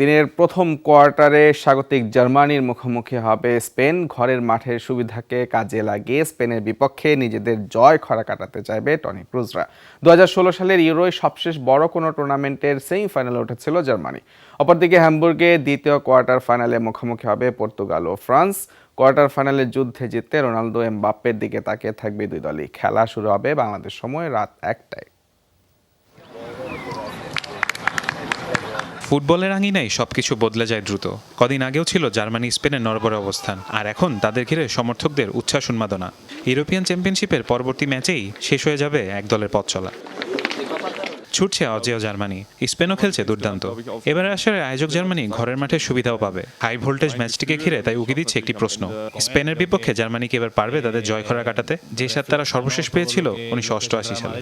দিনের প্রথম কোয়ার্টারে স্বাগতিক জার্মানির মুখোমুখি হবে স্পেন। ঘরের মাঠের সুবিধাকে কাজে লাগিয়ে স্পেনের বিপক্ষে নিজেদের জয় খরা কাটাতে চাইবে টনি ক্রুজরা। দু হাজার ষোলো সালের ইউরোয় সবশেষ বড় কোনো টুর্নামেন্টের সেমিফাইনালে উঠেছিল জার্মানি। অপরদিকে হ্যামবুর্গে দ্বিতীয় কোয়ার্টার ফাইনালে মুখোমুখি হবে পর্তুগাল ও ফ্রান্স। কোয়ার্টার ফাইনালের যুদ্ধে জিততে রোনালদো এমবাপ্পের দিকে তাকিয়ে থাকবে দুই দলই। খেলা শুরু হবে বাংলাদেশ সময় রাত একটায়। ফুটবলের আঙিনায় সবকিছু বদলে যায় দ্রুত। কদিন আগেও ছিল জার্মানি, স্পেনের নরবরে অবস্থান, আর এখন তাদের ঘিরে সমর্থকদের উচ্ছ্বাস উন্মাদনা। ইউরোপিয়ান চ্যাম্পিয়নশিপের পরবর্তী ম্যাচেই শেষ হয়ে যাবে এক দলের পথ চলা। ছুটছে অজেয় জার্মানি, স্পেনও খেলছে দুর্দান্ত। এবারে আসলে আয়োজক জার্মানি ঘরের মাঠে সুবিধাও পাবে। হাই ভোল্টেজ ম্যাচটিকে ঘিরে তাই উকি দিচ্ছে একটি প্রশ্ন। স্পেনের বিপক্ষে জার্মানি কি এবার পারবে তাদের জয় খরা কাটাতে? যে সাত তারা সর্বশেষ পেয়েছিল উনিশশো অষ্টআশি সালে।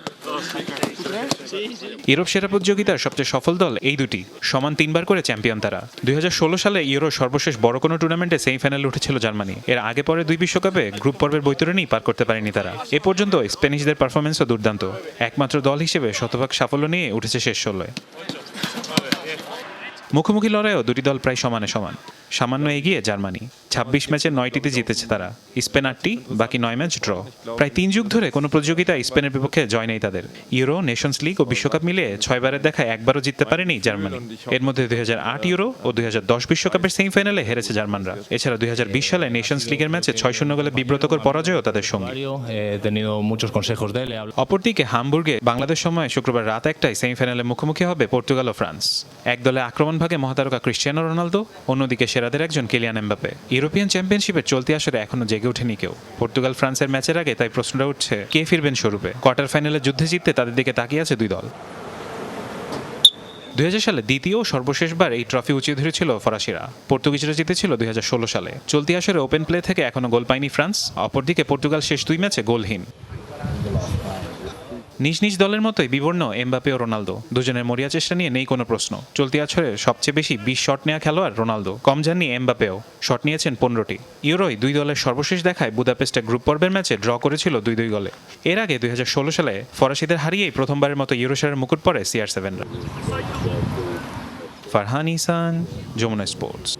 ইউরোপ সেরা প্রতিযোগিতার সবচেয়ে সফল দল এই দুটি। সমান তিনবার করে চ্যাম্পিয়ন তারা। দুই হাজার ষোলো সালে ইউরো সর্বশেষ বড় কোনো টুর্নামেন্টে সেমিফাইনালে উঠেছিল জার্মানি। এর আগে পরে দুই বিশ্বকাপে গ্রুপ পর্বের বৈতরণী পার করতে পারেনি তারা। এ পর্যন্ত স্প্যানিশদের পারফরমেন্সও দুর্দান্ত। একমাত্র দল হিসেবে শতভাগ সাফল্য নিয়ে উঠেছে শেষ ষোলোয়। মুখোমুখি লড়াইও দুটি দল প্রায় সমানে সমান। সামান্য এগিয়ে জার্মানি। ছাব্বিশ ম্যাচে নয়টিতে জিতেছে তারা। স্পেন আটটি, বাকি নয় ম্যাচ ড্র। প্রায় তিন যুগ ধরে কোনো প্রতিযোগিতায় স্পেনের বিপক্ষে জয় নেই তাদের। ইউরো, নেশনস লিগ ও বিশ্বকাপ মিলিয়ে ছয়বারের দেখা একবারও জিততে পারেনি জার্মানি। এর মধ্যে দুই আট ইউরো ও দুই বিশ্বকাপের সেমিফাইনালে হেরেছে জার্মানরা। এছাড়া দুই হাজার বিশ সালে নেশনস লিগের ম্যাচে ছয় শূন্য গোলে বিব্রতকর পরাজয়ও তাদের সঙ্গে। অপরদিকে হামবুর্গে বাংলাদেশ সময় শুক্রবার রাত একটায় সেমিফাইনালে মুখোমুখি হবে পর্তুগাল ও ফ্রান্স। এক দলে আক্রমণ ভাগে মহাতারকা ক্রিশ্চিয়ানো রোনালদো, অন্যদিকে সেরাদের একজন কেলিয়ান এমবাপে ইউরোপিয়ান চ্যাম্পিয়নশিপে চলতি আসরে এখনও জেগে ওঠেনি কেউ। পর্তুগাল, ফ্রান্সের ম্যাচের আগে তাই প্রশ্নটা উঠছে, কে ফিরবেন স্বরূপে কোয়ার্টার ফাইনালে যুদ্ধে জিততে তাদের দিকে তাকিয়ে আছে দুই দল। দুই হাজার সালে দ্বিতীয় সর্বশেষবার এই ট্রফি উঁচিয়ে ধরেছিল ফরাসিরা। পর্তুগিজরা জিতেছিল দুই হাজার ষোলো সালে। চলতি আসরে ওপেন প্লে থেকে এখনও গোল পায়নি ফ্রান্স, অপরদিকে পর্তুগাল শেষ দুই ম্যাচে গোলহীন। নিজ নিজ দলের মতোই বিবর্ণ এমবাপে ও রোনালদো। দুজনের মরিয়া চেষ্টা নিয়ে নেই কোনো প্রশ্ন। চলতি বছরে সবচেয়ে বেশি বিশ শট নেওয়া খেলোয়াড় রোনালদো। কম যাননি এমবাপেও। শট নিয়েছেন পনেরোটি। ইউরোয় দুই দলের সর্বশেষ দেখায় বুদাপেস্টে গ্রুপ পর্বের ম্যাচে ড্র করেছিল দুই দুই গোলে। এর আগে দুই হাজার ষোলো সালে ফরাসিদের হারিয়েই প্রথমবারের মতো ইউরোশারের মুকুট পরে সিআর সেভেনরা। ফারহান ইসান, যমুনা স্পোর্টস।